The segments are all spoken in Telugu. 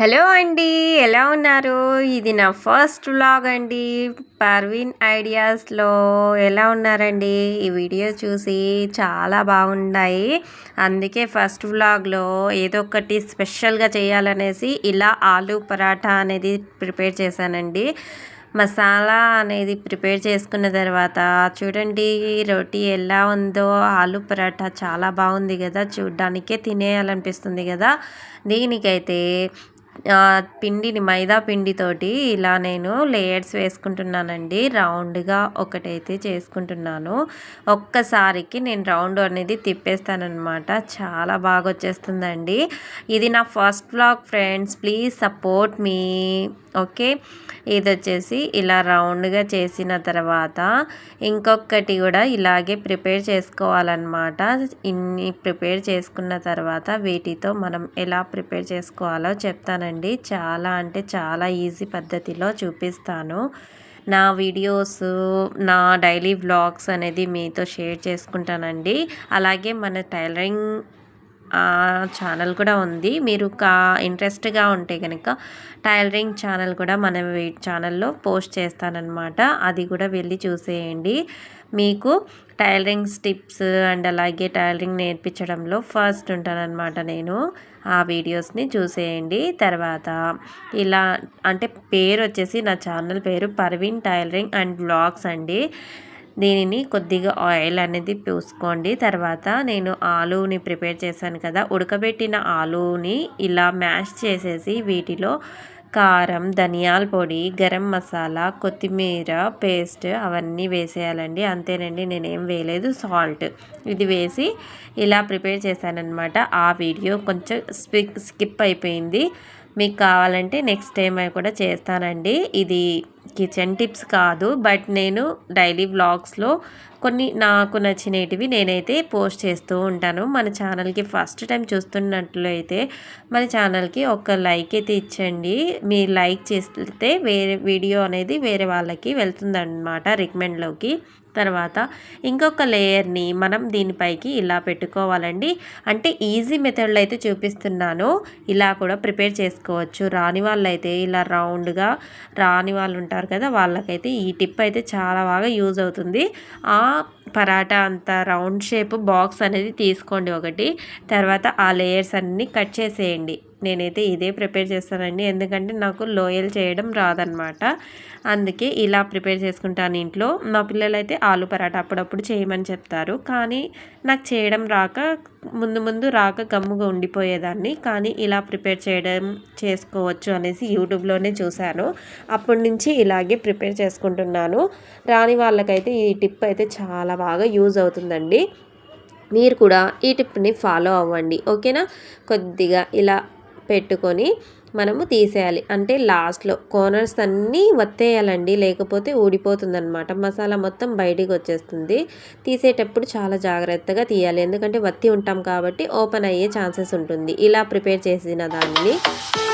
హలో అండి ఎలా ఉన్నారు? ఇది నా ఫస్ట్ వ్లాగ్ అండి. పర్వీన్ ఐడియాస్లో ఎలా ఉన్నారండి? ఈ వీడియో చూసి చాలా బాగున్నాయి అందుకే ఫస్ట్ వ్లాగ్లో ఏదో ఒకటి స్పెషల్గా చేయాలనేసి ఇలా ఆలూ పరాఠా అనేది ప్రిపేర్ చేశానండి. మసాలా అనేది ప్రిపేర్ చేసుకున్న తర్వాత చూడండి రోటీ ఎలా ఉందో. ఆలు పరాఠా చాలా బాగుంది కదా. చూడ్డానికే తినేయాలనిపిస్తుంది కదా. దీనికైతే పిండిని మైదా పిండితోటి ఇలా నేను లేయర్స్ వేసుకుంటున్నానండి. రౌండ్గా ఒకటైతే చేసుకుంటున్నాను. ఒక్కసారికి నేను రౌండ్ అనేది తిప్పేస్తానమాట చాలా బాగా వచ్చేస్తుందండి ఇది నా first blog friends please support me okay. ఇది వచ్చేసి ఇలా రౌండ్గా చేసిన తర్వాత ఇంకొకటి కూడా ఇలాగే ప్రిపేర్ చేసుకోవాలన్నమాట. ఇన్ని ప్రిపేర్ చేసుకున్న తర్వాత వీటితో మనం ఎలా ప్రిపేర్ చేసుకోవాలో చెప్తానండి. చాలా అంటే చాలా ఈజీ పద్ధతిలో చూపిస్తాను. నా వీడియోస్ నా డైలీ వ్లాగ్స్ అనేది మీతో షేర్ చేసుకుంటానండి. అలాగే మన టైలరింగ్ ఛానల్ కూడా ఉంది. మీరు కా ఇంట్రెస్ట్గా ఉంటే కనుక టైలరింగ్ ఛానల్ కూడా మన ఛానల్లో పోస్ట్ చేస్తానన్నమాట. అది కూడా వెళ్ళి చూసేయండి. మీకు టైలరింగ్ స్టిప్స్ అండ్ అలాగే టైలరింగ్ నేర్పించడంలో ఫస్ట్ ఉంటానన్నమాట నేను. ఆ వీడియోస్ని చూసేయండి. తర్వాత ఇలా అంటే పేరు వచ్చేసి నా ఛానల్ పేరు పర్వీన్ టైలరింగ్ అండ్ బ్లాగ్స్ అండి. దీనిని కొద్దిగా ఆయిల్ అనేది పూసుకోండి. తర్వాత నేను ఆలూని ప్రిపేర్ చేశాను కదా ఉడకబెట్టిన ఆలూని ఇలా మ్యాష్ చేసేసి వీటిలో కారం ధనియాల పొడి గరం మసాలా కొత్తిమీర పేస్ట్ అవన్నీ వేసేయాలండి. అంతేనండి నేనేం వేయలేదు సాల్ట్. ఇది వేసి ఇలా ప్రిపేర్ చేశానమాట ఆ వీడియో కొంచెం స్కిప్ అయిపోయింది. మీకు కావాలంటే నెక్స్ట్ టైం అవి కూడా చేస్తానండి. ఇది కిచెన్ టిప్స్ కాదు బట్ నేను డైలీ వ్లాగ్స్లో కొన్ని నాకు నచ్చినటివి నేనైతే పోస్ట్ చేస్తూ ఉంటాను. మన ఛానల్కి ఫస్ట్ టైం చూస్తున్నట్లయితే మన ఛానల్కి ఒక లైక్ అయితే ఇచ్చండి. మీరు లైక్ చేస్తే వేరే వీడియో అనేది వేరే వాళ్ళకి వెళ్తుందన్నమాట రికమెండ్లోకి తర్వాత ఇంకొక లేయర్ని మనం దీనిపైకి ఇలా పెట్టుకోవాలండి. అంటే ఈజీ మెథడ్లో అయితే చూపిస్తున్నాను. ఇలా కూడా ప్రిపేర్ చేసుకోవచ్చు. రాని వాళ్ళైతే ఇలా రౌండ్గా రాని వాళ్ళు ఉంటారు కదా వాళ్ళకైతే ఈ టిప్ అయితే చాలా బాగా యూజ్ అవుతుంది. ఆ పరాటా అంత రౌండ్ షేప్ బాక్స్ అనేది తీసుకోండి ఒకటి. తర్వాత ఆ లేయర్స్ అన్నీ కట్ చేసేయండి. నేనైతే ఇదే ప్రిపేర్ చేస్తానండి. ఎందుకంటే నాకు లోయల్ చేయడం రాదనమాట అందుకే ఇలా ప్రిపేర్ చేసుకుంటాను ఇంట్లో. మా పిల్లలైతే ఆలు పరాటా అప్పుడప్పుడు చేయమని చెప్తారు. కానీ నాకు చేయడం రాక ముందు ముందు రాక గమ్ముగా ఉండిపోయేదాన్ని. కానీ ఇలా ప్రిపేర్ చేయడం చేసుకోవచ్చు అనేసి యూట్యూబ్లోనే చూశాను. అప్పటి నుంచి ఇలాగే ప్రిపేర్ చేసుకుంటున్నాను. రాని వాళ్ళకైతే ఈ టిప్ అయితే చాలా బాగా యూజ్ అవుతుందండి. మీరు కూడా ఈ టిప్ని ఫాలో అవ్వండి. ఓకేనా? కొద్దిగా ఇలా పెట్టుకొని మనము తీసేయాలి. అంటే లాస్ట్లో కార్నర్స్ అన్నీ వత్తేయాలండి. లేకపోతే ఊడిపోతుందన్నమాట. మసాలా మొత్తం బయటికి వచ్చేస్తుంది. తీసేటప్పుడు చాలా జాగ్రత్తగా తీయాలి. ఎందుకంటే వత్తి ఉంటాం కాబట్టి ఓపెన్ అయ్యే ఛాన్సెస్ ఉంటుంది. ఇలా ప్రిపేర్ చేసిన దాన్ని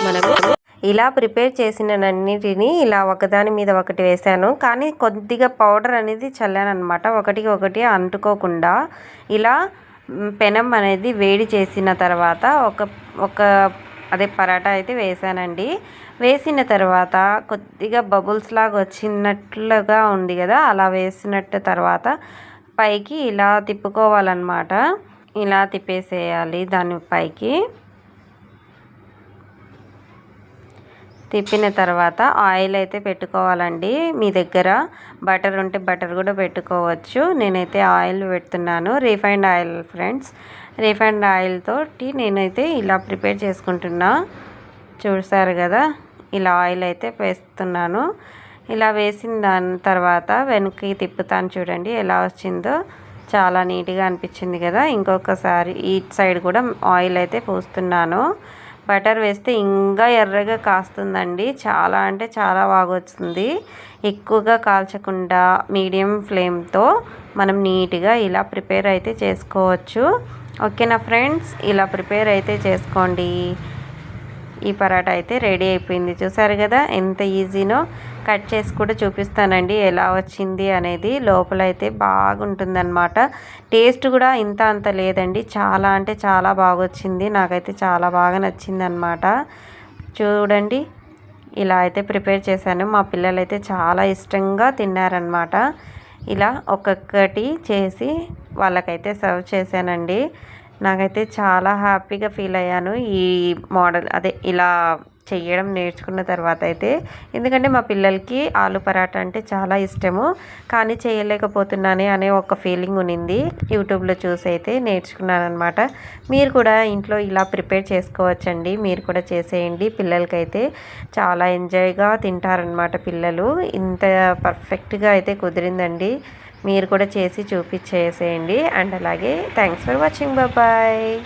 మనము ఇలా ప్రిపేర్ చేసినన్నిటిని ఇలా ఒకదాని మీద ఒకటి వేసాను కానీ కొద్దిగా పౌడర్ అనేది చల్లాను అనమాట ఒకటికి ఒకటి అంటుకోకుండా ఇలా పెనం అనేది వేడి చేసిన తర్వాత ఒక ఒక అదే పరాటా అయితే వేసానండి వేసిన తర్వాత కొద్దిగా బబుల్స్ లాగా వచ్చినట్లుగా ఉంది కదా అలా వేసినట్టు తర్వాత పైకి ఇలా తిప్పుకోవాలన్నమాట. ఇలా తిప్పేసేయాలి దాని పైకి. తిప్పిన తర్వాత ఆయిల్ అయితే పెట్టుకోవాలండి. మీ దగ్గర బటర్ ఉంటే బటర్ కూడా పెట్టుకోవచ్చు. నేనైతే ఆయిల్ పెడుతున్నాను. Refined oil friends. Refined oil తోటి నేనైతే ఇలా ప్రిపేర్ చేసుకుంటున్నా. చూసారు కదా? ఇలా ఆయిల్ అయితే వేస్తున్నాను. ఇలా వేసిన దాని తర్వాత వెనక్కి తిప్పుతాను చూడండి ఎలా వచ్చిందో. చాలా నీట్గా అనిపించింది కదా? ఇంకొకసారి ఈ సైడ్ కూడా ఆయిల్ అయితే పోస్తున్నాను. బటర్ వేస్తే ఇంకా ఎర్రగా కాస్తుందండి. చాలా అంటే చాలా బాగా వస్తుంది ఎక్కువగా కాల్చకుండా మీడియం ఫ్లేమ్తో మనం నీట్గా ఇలా ప్రిపేర్ అయితే చేసుకోవచ్చు. ఓకేనా ఫ్రెండ్స్? ఇలా ప్రిపేర్ అయితే చేసుకోండి. ఈ పరాటా అయితే రెడీ అయిపోయింది. చూసారు కదా ఎంత ఈజీనో కట్ చేసి కూడా చూపిస్తానండి ఎలా వచ్చింది అనేది. లోపల అయితే బాగుంటుందన్నమాట. టేస్ట్ కూడా ఇంత అంత లేదండి. చాలా అంటే చాలా బాగా వచ్చింది నాకైతే చాలా బాగా నచ్చింది అనమాట చూడండి ఇలా అయితే ప్రిపేర్ చేశాను. మా పిల్లలు అయితే చాలా ఇష్టంగా తిన్నారనమాట ఇలా ఒక్కొక్కటి చేసి వాళ్ళకైతే సర్వ్ చేశానండి. నాకైతే చాలా హ్యాపీగా ఫీల్ అయ్యాను. ఈ మోడల్ అదే ఇలా చేయడం నేర్చుకున్న తర్వాత అయితే. ఎందుకంటే మా పిల్లలకి ఆలు పరాటా అంటే చాలా ఇష్టము. కానీ చేయలేకపోతున్నానే అనే ఒక ఫీలింగ్ ఉన్నింది యూట్యూబ్లో చూసి అయితే నేర్చుకున్నాను అనమాట మీరు కూడా ఇంట్లో ఇలా ప్రిపేర్ చేసుకోవచ్చండి. మీరు కూడా చేసేయండి. పిల్లలకైతే చాలా ఎంజాయ్గా తింటారనమాట పిల్లలు. ఇంత పర్ఫెక్ట్గా అయితే కుదిరిందండి. మీరు కూడా చేసి చూపించేసేయండి. అండ్ అలాగే థ్యాంక్స్ ఫర్ వాచింగ్ బాబాయ్